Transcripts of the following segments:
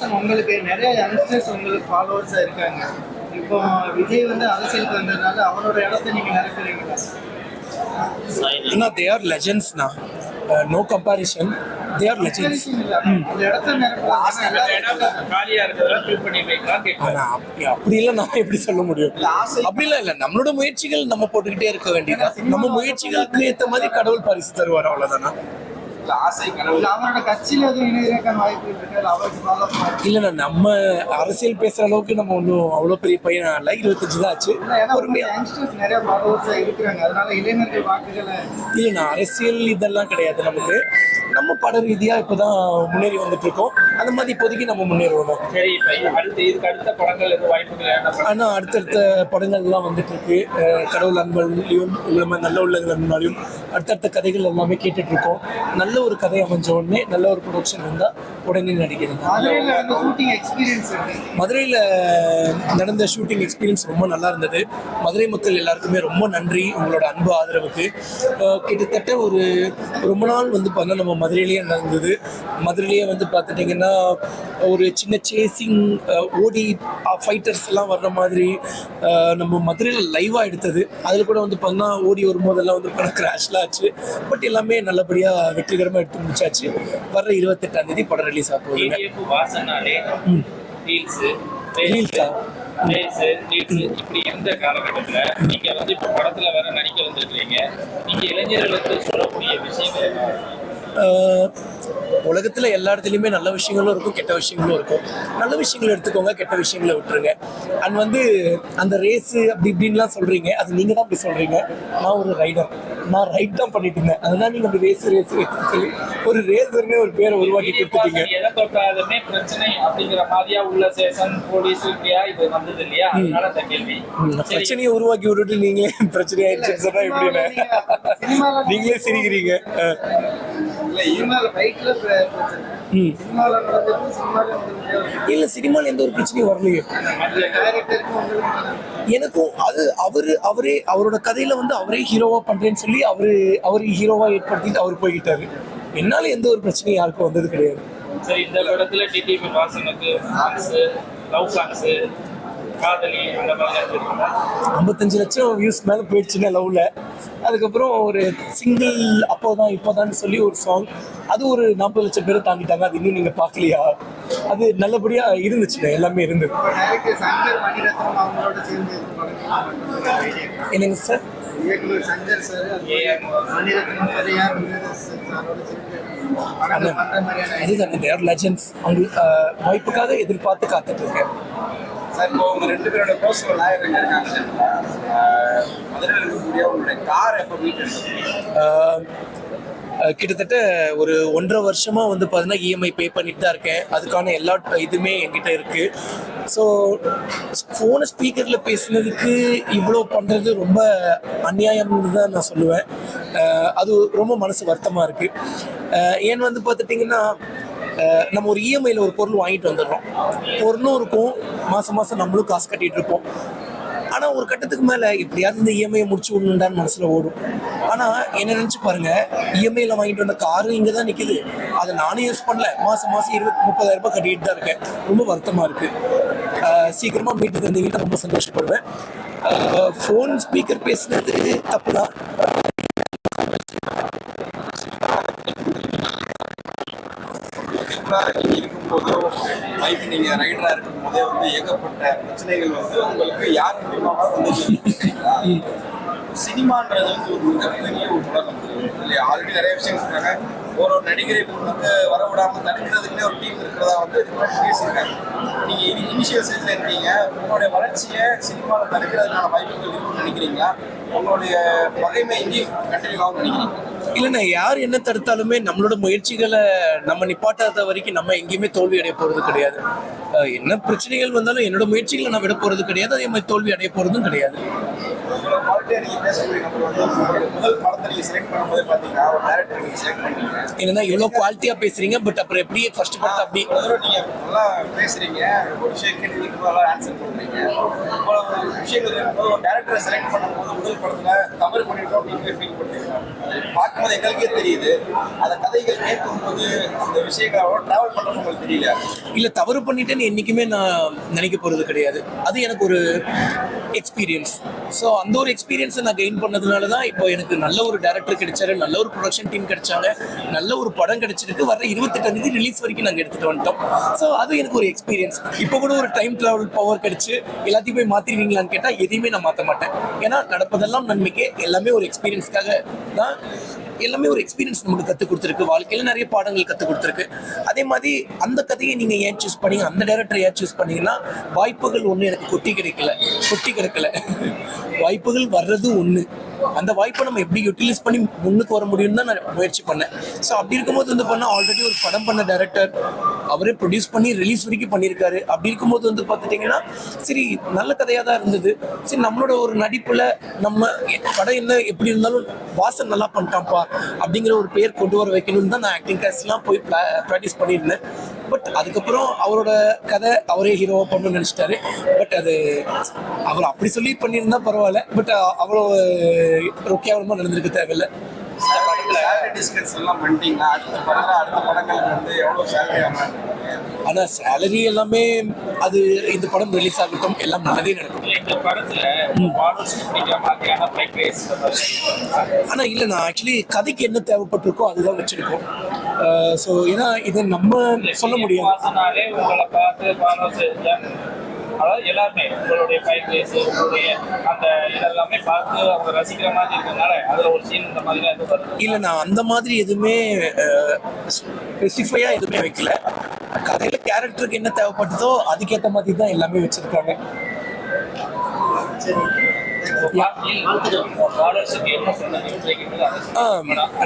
வாசன் உங்களுக்கு நிறைய யங்ஸ்டர்ஸ் உங்களுக்கு ஃபாலோவர்ஸாக இருக்காங்க. இப்போ விஜய் வந்து அரசியலுக்கு வந்ததுனால அவரோட இடத்த நீங்க நிரப்புறீங்களா? ஏன்னா they are லெஜெண்ட்ஸ்னா no comparison they are legends அப்படி அப்படிலாம் நான் எப்படி சொல்ல முடியும்? அப்படிலாம் இல்ல நம்மளோட முயற்சிகள் நம்ம போட்டுக்கிட்டே இருக்க வேண்டியதா நம்ம முயற்சிகளுக்கு ஏத்த மாதிரி கடவுள் பரிசு தருவார் ஆசை கனவு அவரோட கட்சியில எதுவும் இணையதற்கான வாய்ப்பு இருக்கு? அவருக்கு இல்லைண்ணா நம்ம அரசியல் பேசுற அளவுக்கு நம்ம ஒன்றும் அவ்வளோ பெரிய பையனா இல்லை. இருபத்தஞ்சு தான் ஆச்சு. யங்ஸ்டர்ஸ் நிறைய இருக்கிறாங்க. அதனால இளைஞர்கள் வாக்குகளை இல்லைண்ணா அரசியல் இதெல்லாம் கிடையாது நமக்கு. நம்ம பட ரீதியா இப்போதான் முன்னேறி வந்துட்டு இருக்கோம் அந்த மாதிரி இப்போதைக்கு நம்ம முன்னேறுவோம்? சரி இப்ப அடுத்த இதுக்கு அடுத்த படங்கள் எதுவும் வாய்ப்புகள் ஆனால் அடுத்தடுத்த படங்கள்லாம் வந்துட்டு இருக்கு கடவுள் அன்பல்லையும் இல்லாமல் நல்ல உள்ளங்கள் அன்பாலையும் அடுத்தடுத்த கதைகள் எல்லாமே கேட்டுட்டு இருக்கோம் நல்ல ஒரு கதை அமைஞ்ச உடனே நல்ல ஒரு ப்ரொடக்ஷன் இருந்தால் உடனே நடிக்கிறது மதுரையில வந்து ஷூட்டிங் எக்ஸ்பீரியன்ஸ் இருக்கு. மதுரையில் நடந்த ஷூட்டிங் எக்ஸ்பீரியன்ஸ் ரொம்ப நல்லா இருந்தது. மதுரை மக்கள் எல்லாருக்குமே ரொம்ப நன்றி உங்களோட அன்பு ஆதரவுக்கு. கிட்டத்தட்ட ஒரு ரொம்ப நாள் வந்து பார்த்தா நம்ம மதுரையிலேயே நடந்தது. மதுரையிலேயே வந்து பார்த்துட்டிங்கன்னா ஒரு சின்ன சேசிங் ஓடி ஃபைட்டர்ஸ் எல்லாம் வர்ற மாதிரி நம்ம மதுரையில் லைவாக எடுத்தது. அதில் கூட வந்து பார்த்தா ஓடி வரும்போதெல்லாம் வந்து படம் கிராஷ்லாம் ஆச்சு. பட் எல்லாமே நல்லபடியாக வெற்றிகரமாக எடுத்து முடிச்சாச்சு. வர்ற இருபத்தெட்டாம் தேதி படம் ரிலீஸ் ஆக ரீல்ஸ் இப்படி எந்த காலகட்டத்துல நீங்க வந்து இப்ப படத்துல வேற நடிக்க வந்திருக்கீங்க நீங்க இளைஞர்களுக்கு சொல்லக்கூடிய விஷயங்கள் உலகத்துல எல்லா இடத்துலையுமே நல்ல விஷயங்களும் இருக்கும் கெட்ட விஷயங்களும் இருக்கும். நல்ல விஷயங்களை எடுத்துக்கோங்க கெட்ட விஷயங்களை விட்டுருங்க. அண்ட் வந்து அந்த ரேஸ் அப்படி இப்படின்லாம் சொல்றீங்க அது நீங்க தான் அப்படி சொல்றீங்க. நான் ஒரு ரைடர் நான் ரைட் தான் பண்ணிட்டு இருந்தேன். அதுதான் நீங்க அப்படி ரேஸ் ரேஸ் சொல்லி ஒரு ரேசர்னே ஒரு பேரை உருவாக்கி கொடுத்துட்டீங்க. எதை தொட்டாலுமே பிரச்சனை அப்படிங்கிற மாதிரியா உள்ள சேஷன் போலீஸ் இப்படியா இது வந்தது இல்லையா? அதனால அந்த கேள்வி. பிரச்சனையை உருவாக்கி விட்டுட்டு நீங்களே பிரச்சனை ஆயிடுச்சுன்னு சொன்னா எப்படின்னு நீங்களே சிரிக்கிறீங்க. இல்ல சினிமால பைக்ல பிரச்சனை. ம். சினிமால நடந்தது சினிமால நடந்தது. இல்ல சினிமால எந்த ஒரு பிரச்சனையும் வரலையே. எனக்கும் அது அவரு அவரே அவரோட கதையில வந்து அவரே ஹீரோவா பண்றேன்னு சொல்லி அவரு அவர் ஹீரோவா ஏற்படுத்திட்டு அவர் போய்கிட்டாரு என்னால எந்த ஒரு பிரச்சனையும் யாருக்கும் வந்தது கிடையாது. சரி இந்த படத்துல டிடிபி வாசனுக்கு லவ் சாங்ஸ் காதலி அந்த மாதிரி ஐம்பத்தஞ்சு லட்சம் வியூஸ் மேல போயிடுச்சுன்னா லவ்ல அதுக்கப்புறம் ஒரு சிங்கிள் அப்போதான் இப்போதான் சொல்லி ஒரு சாங் அது ஒரு நாற்பது லட்சம் பேரை தாண்டிட்டாங்க. அது இன்னும் நீங்க பார்க்கலையா? அது நல்லபடியா இருந்துச்சுங்க. எல்லாமே இருந்தது. படங்கள் என்னங்க சார்? அதுதான் தேர் லெஜன்ஸ் அவங்க வாய்ப்புக்காக எதிர்பார்த்து காத்துட்டு இருக்கேன். சார் இப்போ உங்க ரெண்டு பேரோட பர்சனல் லாயர் இருக்காங்க மதுரையில் இருக்கக்கூடிய உங்களுடைய கார் எப்போ வீட்டு கிட்டத்தட்ட ஒரு ஒன்றரை வருஷமா வந்து பார்த்தீங்கன்னா இஎம்ஐ பே பண்ணிட்டு தான் இருக்கேன். அதுக்கான எல்லா இதுவுமே என்கிட்ட இருக்கு. ஸோ ஃபோனை ஸ்பீக்கரில் பேசுனதுக்கு இவ்வளோ பண்ணுறது ரொம்ப அந்நியாயம்னு தான் நான் சொல்லுவேன். அது ரொம்ப மனசு வருத்தமாக இருக்குது ஏன் வந்து பார்த்துட்டிங்கன்னா நம்ம ஒரு இஎம்ஐயில் ஒரு பொருள் வாங்கிட்டு வந்துடுறோம். பொருளும் இருக்கும். மாதம் மாதம் நம்மளும் காசு கட்டிட்டு இருப்போம். ஆனால் ஒரு கட்டத்துக்கு மேலே எப்படியாவது இந்த இஎம்ஐ முடிச்சு விடணுண்டான்னு மனசில் ஓடும். ஆனால் என்ன நினச்சி பாருங்க இஎம்ஐயில் வாங்கிட்டு வந்த காரு இங்கே தான் நிற்குது அதை நானும் யூஸ் பண்ணல. மாதம் மாதம் இருபத்தி முப்பதாயிரம் ரூபாய் கட்டிட்டு தான் இருக்கேன். ரொம்ப வருத்தமாக இருக்குது சீக்கிரமாக வீட்டுக்கு வந்தீங்கன்னா ரொம்ப சந்தோஷப்படுவேன். ஃபோன் ஸ்பீக்கர் பேசுனது தப்பு தான் இருக்கும்போதோ பைக் நீங்கள் ரைடராக இருக்கும் போதே வந்து ஏகப்பட்ட பிரச்சனைகள் வந்து உங்களுக்கு யார் மூலியமாக வந்து சினிமான்றது வந்து ஒரு மிகப்பெரிய ஒரு உலகம். இல்லையா ஆல்ரெடி நிறைய விஷயம் சொன்னாங்க ஒரு ஒரு நடிகரை முன்னுக்கு வர விடாமல் தடுக்கிறதுக்குன்னே ஒரு டீம் இருக்கிறதா வந்து இதுக்கு முன்னாடி பேசியிருக்காங்க. இது இனிஷியல் ஸ்டேஜில் இருக்கீங்க. உங்களுடைய வளர்ச்சியை சினிமாவில் தடுக்கிறதுக்கான வாய்ப்புகள் இருக்குன்னு நினைக்கிறீங்களா? உங்களுடைய பகைமை இங்கேயும் கண்டினியூ ஆகும் நினைக்கிறீங்க இல்லைண்ணா யார் என்ன தடுத்தாலுமே நம்மளோட முயற்சிகளை நம்ம நிப்பாட்டாத வரைக்கும் நம்ம எங்கேயுமே தோல்வி அடைய போகிறது கிடையாது. என்ன பிரச்சனைகள் வந்தாலும் என்னோட முயற்சிகளை நான் விட போகிறது கிடையாது அதே மாதிரி தோல்வி அடைய போகிறதும் கிடையாது. என்னன்னா இவ்வளோ குவாலிட்டியாக பேசுறீங்க பட் அப்புறம் எப்படி ஃபர்ஸ்ட் படத்தை அப்படி பேசுறீங்க விஷயங்கள் இருக்கும்போது ஒரு டேரக்டரை செலக்ட் பண்ணும்போது முதல் படத்தில் தவறு பண்ணிட்டோம் அப்படின்னு ஃபீல் பண்ணுறீங்க பார்க்கும்போது எங்களுக்கே தெரியுது. அந்த கதைகள் கேட்கும்போது அந்த விஷயங்களோட தவறு பண்றோம்னு உங்களுக்கு தெரியல இல்லை தவறு பண்ணிட்டேன்னு என்றைக்குமே நான் நினைக்க போகிறது கிடையாது. அது எனக்கு ஒரு எக்ஸ்பீரியன்ஸ் ஸோ அந்த ஒரு எக்ஸ்பீரியன்ஸை நான் கெயின் பண்ணதுனால தான் இப்போ எனக்கு நல்ல ஒரு டேரக்டர் கிடைச்சாரு நல்ல ஒரு ப்ரொடக்ஷன் டீம் கிடைச்சாங்க நல்ல ஒரு படம் கிடைச்சிருக்கு. வர இருபத்தெட்டாம் தேதி ரிலீஸ் வரைக்கும் நாங்கள் எடுத்துகிட்டு வந்துட்டோம். ஸோ அது எனக்கு ஒரு எக்ஸ்பீரியன்ஸ் இப்போ கூட ஒரு டைம் ட்ராவல் பவர் கிடைச்சு எல்லாத்தையும் போய் மாற்றிடுவீங்களான்னு கேட்டால் எதையுமே நான் மாற்ற மாட்டேன். ஏன்னா நடப்பதெல்லாம் நன்மைக்கே எல்லாமே ஒரு எக்ஸ்பீரியன்ஸ்க்காக தான் எல்லாமே ஒரு எக்ஸ்பீரியன்ஸ் நமக்கு கற்றுக் கொடுத்துருக்கு. வாழ்க்கையில் நிறைய பாடங்கள் கற்றுக் கொடுத்துருக்கு. அதே மாதிரி அந்த கதையை நீங்கள் ஏன் சூஸ் பண்ணீங்க? அந்த டேரக்டரை ஏன் சூஸ் பண்ணீங்கன்னா வாய்ப்புகள் ஒன்று எனக்கு கொட்டி கிடைக்கல. கொட்டி கிடக்கல. வாய்ப்புகள் வர்றது ஒன்று அந்த வாய்ப்பை நம்ம எப்படி யூட்டிலைஸ் பண்ணி முன்னுக்கு வர முடியும்னு தான் நான் முயற்சி பண்ணேன். ஸோ அப்படி இருக்கும்போது வந்து பண்ணால் ஆல்ரெடி ஒரு படம் பண்ண டேரக்டர் அவரே ப்ரொடியூஸ் பண்ணி ரிலீஸ் வரைக்கும் பண்ணியிருக்காரு. அப்படி இருக்கும்போது வந்து பார்த்துட்டிங்கன்னா சரி நல்ல கதையாக தான் இருந்தது. சரி நம்மளோட ஒரு நடிப்பில் நம்ம படம் என்ன எப்படி இருந்தாலும் வாசன் நல்லா பண்ணிட்டான்ப்பா. அப்படிங்கிற ஒரு பேர் கொண்டு வர வைக்கணும்னு தான் நான் ஆக்டிங் கிளாஸ்லாம் போய் ப்ராக்டிஸ் பண்ணியிருந்தேன். பட் அதுக்கப்புறம் அவரோட கதை அவரே ஹீரோவாக பண்ணணும்னு நினச்சிட்டாரு. பட் அது அவர் அப்படி சொல்லி பண்ணியிருந்தா பரவாயில்ல. பட் அவ்வளோ ருக்கியாவரமாக கேவலமாக நடந்திருக்க தேவையில்லை. சேலரி டிஸ்கஸ் எல்லாம் பண்ணிட்டீங்க அடுத்த படம் அடுத்த படங்களுக்கு வந்து எவ்வளவு சேலரி அமௌண்ட் ஆனால் சேலரி எல்லாமே அது இந்த படம் ரிலீஸ் ஆகட்டும் எல்லாம் நல்லதே நடக்கும். இந்த படத்துல ஆனால் இல்லை நான் ஆக்சுவலி கதைக்கு என்ன தேவைப்பட்டிருக்கோ அதுதான் வச்சிருக்கோம். ஸோ ஏன்னா இதை நம்ம சொல்ல முடியாது. அதாவது எல்லாருமே உங்களுடைய ஃபைட் ரேஸ் உங்களுடைய அந்த இதெல்லாமே பார்த்து அவங்க ரசிக்கிற மாதிரி இருக்கனால அதுல ஒரு சீன் இந்த மாதிரி எதுவும் வருது? இல்லை நான் அந்த மாதிரி எதுவுமே ஸ்பெசிஃபையாக எதுவுமே வைக்கல. கதையில் கேரக்டருக்கு என்ன தேவைப்பட்டதோ அதுக்கேற்ற மாதிரி தான் எல்லாமே வச்சுருக்காங்க. ஃபாலோவர்ஸுக்கு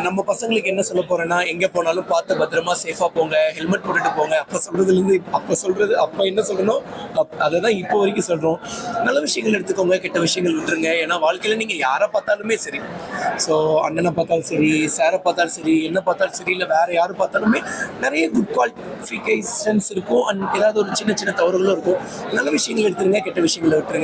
நம்ம பசங்களுக்கு என்ன சொல்ல போறேன்னா எங்க போனாலும் பார்த்து பத்திரமா சேஃபா போங்க ஹெல்மெட் போட்டுட்டு போங்க. அப்ப சொல்றதுல இருந்து அப்ப சொல்றது அப்ப என்ன சொல்லணும்? அப்- அதை தான் இப்போ வரைக்கும் சொல்றோம். நல்ல விஷயங்கள் எடுத்துக்கோங்க கெட்ட விஷயங்கள் விட்டுருங்க ஏன்னா வாழ்க்கையில நீங்க யாரை பார்த்தாலுமே சரி. ஸோ அண்ணனை பார்த்தாலும் சரி சாரை பார்த்தாலும் சரி என்ன பார்த்தாலும் சரி இல்லை வேற யாரை பார்த்தாலுமே நிறைய குட் குவாலிஃபிகேஷன்ஸ் இருக்கும். அண்ட் ஏதாவது ஒரு சின்ன சின்ன தவறுகளும் இருக்கும். நல்ல விஷயங்கள் எடுத்துருங்க கெட்ட விஷயங்களை விட்டுருங்க.